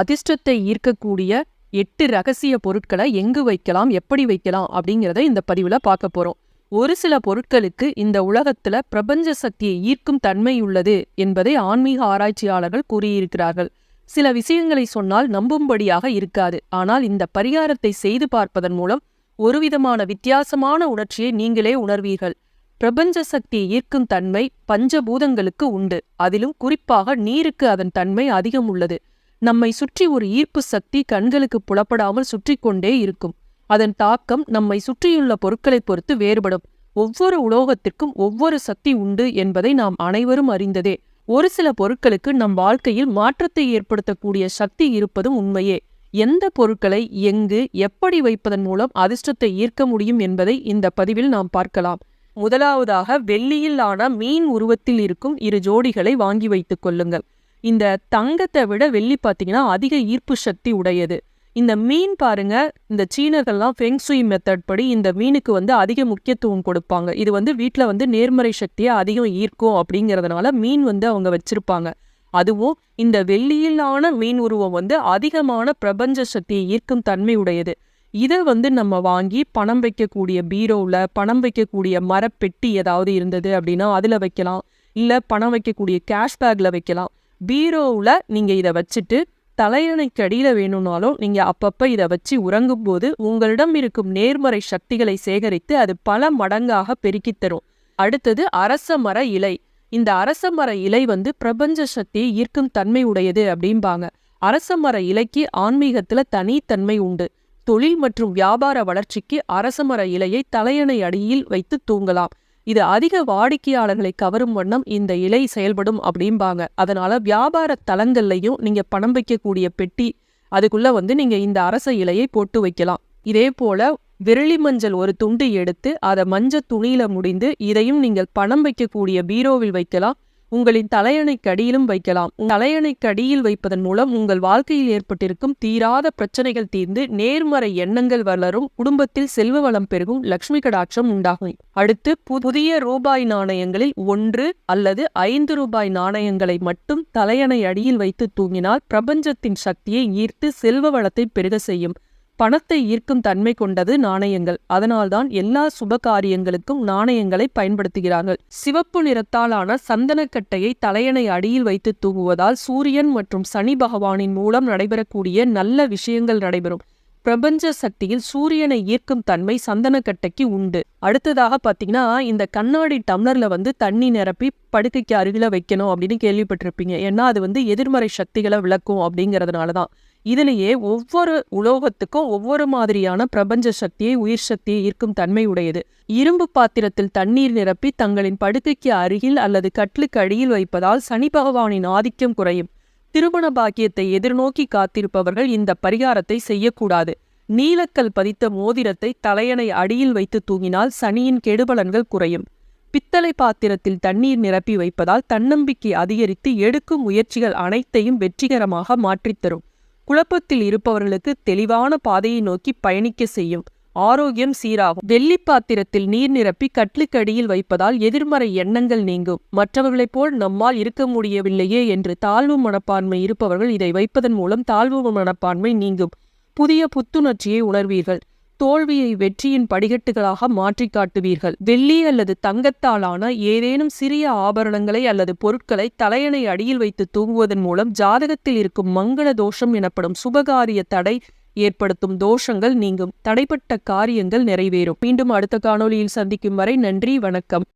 அதிர்ஷ்டத்தை ஈர்க்கக்கூடிய எட்டு ரகசிய பொருட்களை எங்கு வைக்கலாம் எப்படி வைக்கலாம் அப்படிங்கிறத இந்த பதிவுல பார்க்க போறோம். ஒரு சில பொருட்களுக்கு இந்த உலகத்துல பிரபஞ்ச சக்தியை ஈர்க்கும் தன்மை உள்ளது என்பதை ஆன்மீக ஆராய்ச்சியாளர்கள் கூறியிருக்கிறார்கள். சில விஷயங்களை சொன்னால் நம்பும்படியாக இருக்காது. ஆனால் இந்த பரிகாரத்தை செய்து பார்ப்பதன் மூலம் ஒருவிதமான வித்தியாசமான உணர்ச்சியை நீங்களே உணர்வீர்கள். பிரபஞ்ச சக்தியை ஈர்க்கும் தன்மை பஞ்சபூதங்களுக்கு உண்டு. அதிலும் குறிப்பாக நீருக்கு அதன் தன்மை அதிகம் உள்ளது. நம்மை சுற்றி ஒரு ஈர்ப்பு சக்தி கண்களுக்கு புலப்படாமல் சுற்றி கொண்டே இருக்கும். அதன் தாக்கம் நம்மை சுற்றியுள்ள பொருட்களைப் பொறுத்து வேறுபடும். ஒவ்வொரு உலோகத்திற்கும் ஒவ்வொரு சக்தி உண்டு என்பதை நாம் அனைவரும் அறிந்ததே. ஒரு சில பொருட்களுக்கு நம் வாழ்க்கையில் மாற்றத்தை ஏற்படுத்தக்கூடிய சக்தி இருப்பதும் உண்மையே. எந்த பொருட்களை எங்கு எப்படி வைப்பதன் மூலம் அதிர்ஷ்டத்தை ஈர்க்க முடியும் என்பதை இந்த பதிவில் நாம் பார்க்கலாம். முதலாவதாக வெள்ளியில் ஆன மீன் உருவத்தில் இருக்கும் இரு ஜோடிகளை வாங்கி வைத்துக் கொள்ளுங்கள். இந்த தங்கத்தை விட வெள்ளி பார்த்தீங்கன்னா அதிக ஈர்ப்பு சக்தி உடையது. இந்த மீன் பாருங்க இந்த சீனர்கள்லாம் ஃபெங்சுய் மெத்தட் படி இந்த மீனுக்கு வந்து அதிக முக்கியத்துவம் கொடுப்பாங்க. இது வந்து வீட்டில் வந்து நேர்மறை சக்தியை அதிகம் ஈர்க்கும் அப்படிங்கிறதுனால மீன் வந்து அவங்க வச்சிருப்பாங்க. அதுவும் இந்த வெள்ளியிலான மீன் உருவம் வந்து அதிகமான பிரபஞ்ச சக்தியை ஈர்க்கும் தன்மை உடையது. இதை வந்து நம்ம வாங்கி பணம் வைக்கக்கூடிய பீரோவில் பணம் வைக்கக்கூடிய மரப்பெட்டி ஏதாவது இருந்தது அப்படின்னா அதில் வைக்கலாம். இல்லை பணம் வைக்கக்கூடிய கேஷ் பேக்கில் வைக்கலாம். பீரோவில் நீங்கள் இதை வச்சுட்டு தலையணைக்கு அடியில் வேணும்னாலும் நீங்கள் அப்பப்போ இதை வச்சு உறங்கும் போது உங்களிடம் இருக்கும் நேர்மறை சக்திகளை சேகரித்து அது பல மடங்காக பெருக்கித் தரும். அடுத்தது அரச மர இலை. இந்த அரச மர இலை வந்து பிரபஞ்ச சக்தியை ஈர்க்கும் தன்மை உடையது அப்படிம்பாங்க. அரச மர இலைக்கு ஆன்மீகத்துல தனித்தன்மை உண்டு. தொழில் மற்றும் வியாபார வளர்ச்சிக்கு அரச மர இலையை தலையணை அடியில் வைத்து தூங்கலாம். இது அதிக வாடிக்கையாளர்களை கவரும் வண்ணம் இந்த இலை செயல்படும் அப்படிம்பாங்க. அதனால வியாபார தலங்கள்லையும் நீங்க பணம் வைக்கக்கூடிய பெட்டி அதுக்குள்ள வந்து நீங்க இந்த அரச இலையை போட்டு வைக்கலாம். இதே போல விரலி மஞ்சள் ஒரு துண்டு எடுத்து அதை மஞ்சள் துணியில முடிந்து இதையும் நீங்கள் பணம் வைக்கக்கூடிய பீரோவில் வைக்கலாம். உங்களின் தலையணைக்கு அடியிலும் வைக்கலாம். தலையணைக்கு அடியில் வைப்பதன் மூலம் உங்கள் வாழ்க்கையில் ஏற்பட்டிருக்கும் தீராத பிரச்சனைகள் தீர்ந்து நேர்மறை எண்ணங்கள் வளரும். குடும்பத்தில் செல்வ வளம் பெருகும். லக்ஷ்மி கடாட்சம் உண்டாகும். அடுத்து புதிய ரூபாய் நாணயங்களில் ஒன்று அல்லது ஐந்து ரூபாய் நாணயங்களை மட்டும் தலையணை அடியில் வைத்து தூங்கினால் பிரபஞ்சத்தின் சக்தியை ஈர்த்து செல்வ வளத்தை பெருக செய்யும். பணத்தை ஈர்க்கும் தன்மை கொண்டது நாணயங்கள். அதனால்தான் எல்லா சுப காரியங்களுக்கும் நாணயங்களை பயன்படுத்துகிறார்கள். சிவப்பு நிறத்தாலான சந்தனக்கட்டையை தலையணை அடியில் வைத்து தூங்குவதால் சூரியன் மற்றும் சனி பகவானின் மூலம் நடைபெறக்கூடிய நல்ல விஷயங்கள் நடைபெறும். பிரபஞ்ச சக்தியில் சூரியனை ஈர்க்கும் தன்மை சந்தனக்கட்டைக்கு உண்டு. அடுத்ததாக பார்த்தீங்கன்னா இந்த கண்ணாடி டம்ளர்ல வந்து தண்ணி நிரப்பி படுக்கைக்கு அருகில வைக்கணும் அப்படின்னு கேள்விப்பட்டிருப்பீங்க. ஏன்னா அது வந்து எதிர்மறை சக்திகளை விளக்கும் அப்படிங்கிறதுனால தான் இதிலேயே ஒவ்வொரு உலோகத்துக்கும் ஒவ்வொரு மாதிரியான பிரபஞ்ச சக்தியை உயிர் சக்தியை ஈர்க்கும் தன்மை உடையது இரும்பு பாத்திரத்தில் தண்ணீர் நிரப்பி தங்களின் படுக்கைக்கு அருகில் அல்லது கட்லுக்கு அடியில் வைப்பதால் சனி பகவானின் ஆதிக்கம் குறையும். திருமண பாக்கியத்தை எதிர்நோக்கி காத்திருப்பவர்கள் இந்த பரிகாரத்தை செய்யக்கூடாது. நீலக்கல் பதித்த மோதிரத்தை தலையணை அடியில் வைத்து தூங்கினால் சனியின் கெடுபலன்கள் குறையும். பித்தளை பாத்திரத்தில் தண்ணீர் நிரப்பி வைப்பதால் தன்னம்பிக்கை அதிகரித்து எடுக்கும் முயற்சிகள் அனைத்தையும் வெற்றிகரமாக மாற்றித்தரும். குழப்பத்தில் இருப்பவர்களுக்கு தெளிவான பாதையை நோக்கி பயணிக்க செய்யும். ஆரோக்கியம் சீராகும். வெள்ளி பாத்திரத்தில் நீர் நிரப்பி கட்லுக்கடியில் வைப்பதால் எதிர்மறை எண்ணங்கள் நீங்கும். மற்றவர்களைப் போல் நம்மால் இருக்க முடியவில்லையே என்று தாழ்வு மனப்பான்மை இருப்பவர்கள் இதை வைப்பதன் மூலம் தாழ்வு மனப்பான்மை நீங்கும். புதிய புத்துணர்ச்சியை உணர்வீர்கள். தோல்வியை வெற்றியின் படிகட்டுகளாக மாற்றி காட்டுவீர்கள். வெள்ளி அல்லது தங்கத்தாலான ஏதேனும் சிறிய ஆபரணங்களை அல்லது பொருட்களை தலையணை அடியில் வைத்து தூங்குவதன் மூலம் ஜாதகத்தில் இருக்கும் மங்கள தோஷம் எனப்படும் சுபகாரிய தடை ஏற்படுத்தும் தோஷங்கள் நீங்கும். தடைப்பட்ட காரியங்கள் நிறைவேறும். மீண்டும் அடுத்த காணொளியில் சந்திக்கும் வரை நன்றி வணக்கம்.